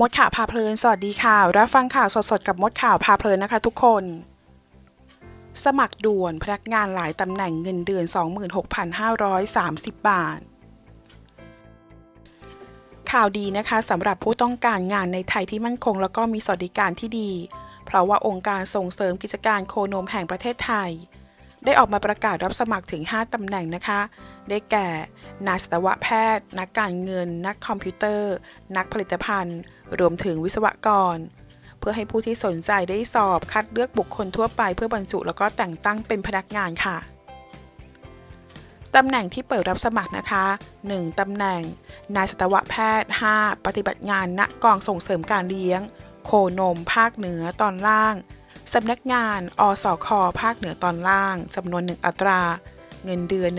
มดข่าวพาเพลิน สวัสดีค่ะ รับฟังข่าวสดๆ กับมดข่าวพาเพลินนะคะทุกคน สมัครด่วนพนักงานหลายตำแหน่งเงินเดือน 26,530 บาท ข่าวดีนะคะสำหรับผู้ต้องการงานในไทยที่มั่นคง แล้วก็มีสวัสดิการที่ดี เพราะว่าองค์การส่งเสริมกิจการโคนมแห่งประเทศไทย ได้ออกมาประกาศรับสมัครถึง 5ตำแหน่งนะคะ ได้แก่นายสัตวแพทย์ นักการเงิน นักคอมพิวเตอร์ นักผลิตภัณฑ์ รวมถึงวิศวกร เพื่อให้ผู้ที่สนใจได้สอบคัดเลือกบุคคลทั่วไปเพื่อบรรจุแล้วก็แต่งตั้งเป็นพนักงานค่ะตำแหน่งที่เปิดรับสมัครนะคะ 1. ตำแหน่ง นายสัตวแพทย์ 5. ปฏิบัติงานณกองส่งเสริมการเลี้ยง โคนม ภาคเหนือตอนล่าง สำนักงาน อสค ภาคเหนือตอนล่างจำนวนหนึ่งอัตรา เงินเดือน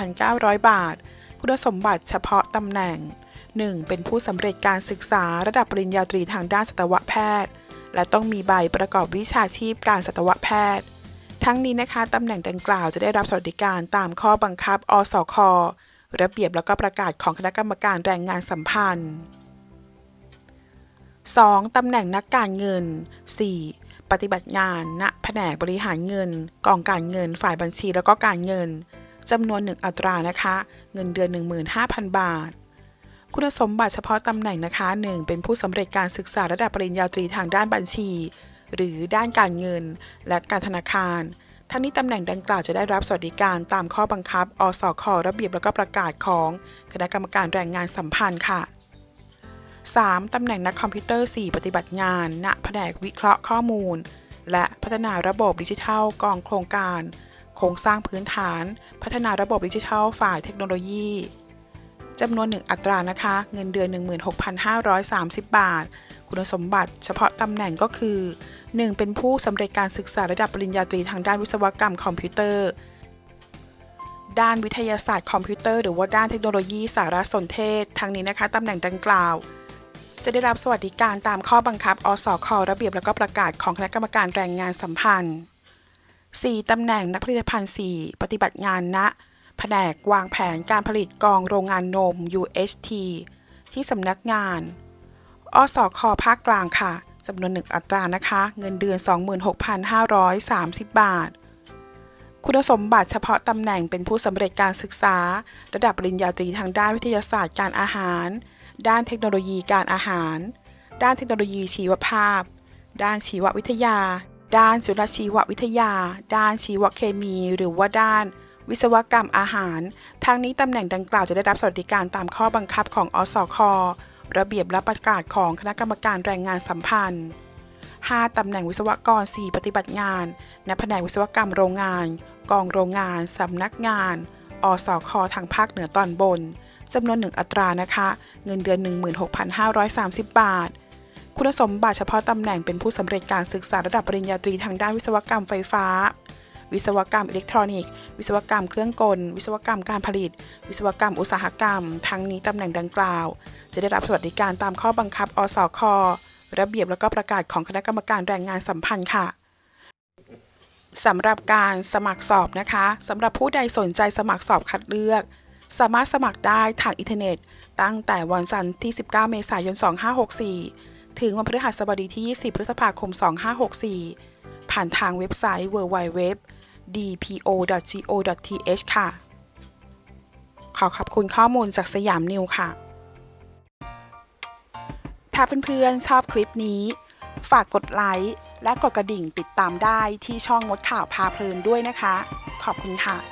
18,900 บาท คุณสมบัติเฉพาะตำแหน่ง 1. เป็นผู้สำเร็จการศึกษาระดับปริญญาตรีทางด้านสัตวแพทย์ และต้องมีใบประกอบวิชาชีพการสัตวแพทย์ ทั้งนี้นะคะตำแหน่งดังกล่าวจะได้รับสวัสดิการตามข้อบังคับ อสค ระเบียบแล้วก็ประกาศของคณะกรรมการแรงงานสัมพันธ์ 2. ตำแหน่งนักการเงิน 4. ปฏิบัติงานณแผนกบริหารเงิน กองการเงินฝ่ายบัญชีแล้วก็การเงินจำนวนหนึ่งอัตรานะคะ เงินเดือน 15,000 บาท คุณสมบัติเฉพาะตำแหน่งนะคะ 1. เป็นผู้สำเร็จการศึกษาระดับปริญญาตรีทางด้านบัญชี หรือด้านการเงิน และการธนาคารทั้งนี้ตำแหน่งดังกล่าวจะได้รับสวัสดิการตามข้อบังคับ อสคระเบียบแล้วก็ประกาศของ คณะกรรมการแรงงานสัมพันธ์ค่ะ 3. ตำแหน่งนักคอมพิวเตอร์ 4 ปฏิบัติงาน ณ แผนกวิเคราะห์ข้อมูล และพัฒนาระบบดิจิทัลกองโครงการ โครงสร้างพื้นฐาน พัฒนาระบบดิจิทัลฝ่ายเทคโนโลยีจำนวนหนึ่งอัตรานะคะ เงินเดือน 16,530 บาท คุณสมบัติเฉพาะตำแหน่งก็คือ 1. เป็นผู้สำเร็จการศึกษาระดับปริญญาตรีทางด้านวิศวกรรมคอมพิวเตอร์ ด้านวิทยาศาสตร์คอมพิวเตอร์หรือว่าด้านเทคโนโลยีสารสนเทศทั้งนี้นะคะตำแหน่งดังกล่าว จะได้รับสวัสดิการตามข้อบังคับ อสค ระเบียบแล้วก็ประกาศของคณะกรรมการแรงงานสัมพันธ์ 4. ตำแหน่งนักผลิตภัณฑ์ 4 ปฏิบัติงานณแผนกวางแผนการผลิตกองโรงงานนม UHT ที่สำนักงาน อสค ภาคกลางค่ะจำนวนหนึ่งอัตรานะคะ เงินเดือน 26,530 บาท คุณสมบัติเฉพาะตำแหน่งเป็นผู้สำเร็จการศึกษา ระดับปริญญาตรีทางด้านวิทยาศาสตร์การอาหาร ด้านเทคโนโลยีการอาหาร ด้านเทคโนโลยีชีวภาพ ด้านชีววิทยา ด้านจุลชีววิทยา ด้านชีวเคมี หรือว่าด้านวิศวกรรมอาหาร ทางนี้ตำแหน่งดังกล่าวจะได้รับสวัสดิการตามข้อบังคับของอสค ระเบียบและประกาศของคณะกรรมการแรงงานสัมพันธ์ 5. ตำแหน่งวิศวกร 4 ปฏิบัติงานณแผนกวิศวกรรมโรงงาน กองโรงงาน สำนักงาน อสค ทางภาคเหนือตอนบน จำนวนหนึ่งอัตรานะคะ เงินเดือน 16,530 บาท คุณสมบัติเฉพาะตำแหน่งเป็นผู้สำเร็จการศึกษาระดับปริญญาตรีทางด้านวิศวกรรมไฟฟ้า วิศวกรรมอิเล็กทรอนิกส์ วิศวกรรมเครื่องกล วิศวกรรมการผลิต วิศวกรรมอุตสาหกรรม ทั้งนี้ตำแหน่งดังกล่าว จะได้รับสวัสดิการตามข้อบังคับ อสค ระเบียบแล้วก็ประกาศของคณะกรรมการแรงงานสัมพันธ์ค่ะสำหรับการสมัครสอบนะคะสำหรับผู้ใดสนใจสมัครสอบคัดเลือก สามารถสมัครได้ทางอินเทอร์เน็ต ตั้งแต่วันจันทร์ที่ 19 เมษายน 2564 ถึงวันพฤหัสบดีที่ 20 พฤษภาคม 2564 ผ่านทางเว็บไซต์ www dpo.go.th ค่ะ ขอขอบคุณข้อมูลจากสยามนิวค่ะ ถ้าเพื่อนๆชอบคลิปนี้ ฝากกดไลค์และกดกระดิ่งติดตามได้ที่ช่องมดข่าวพาเพลินด้วยนะคะ ขอบคุณค่ะ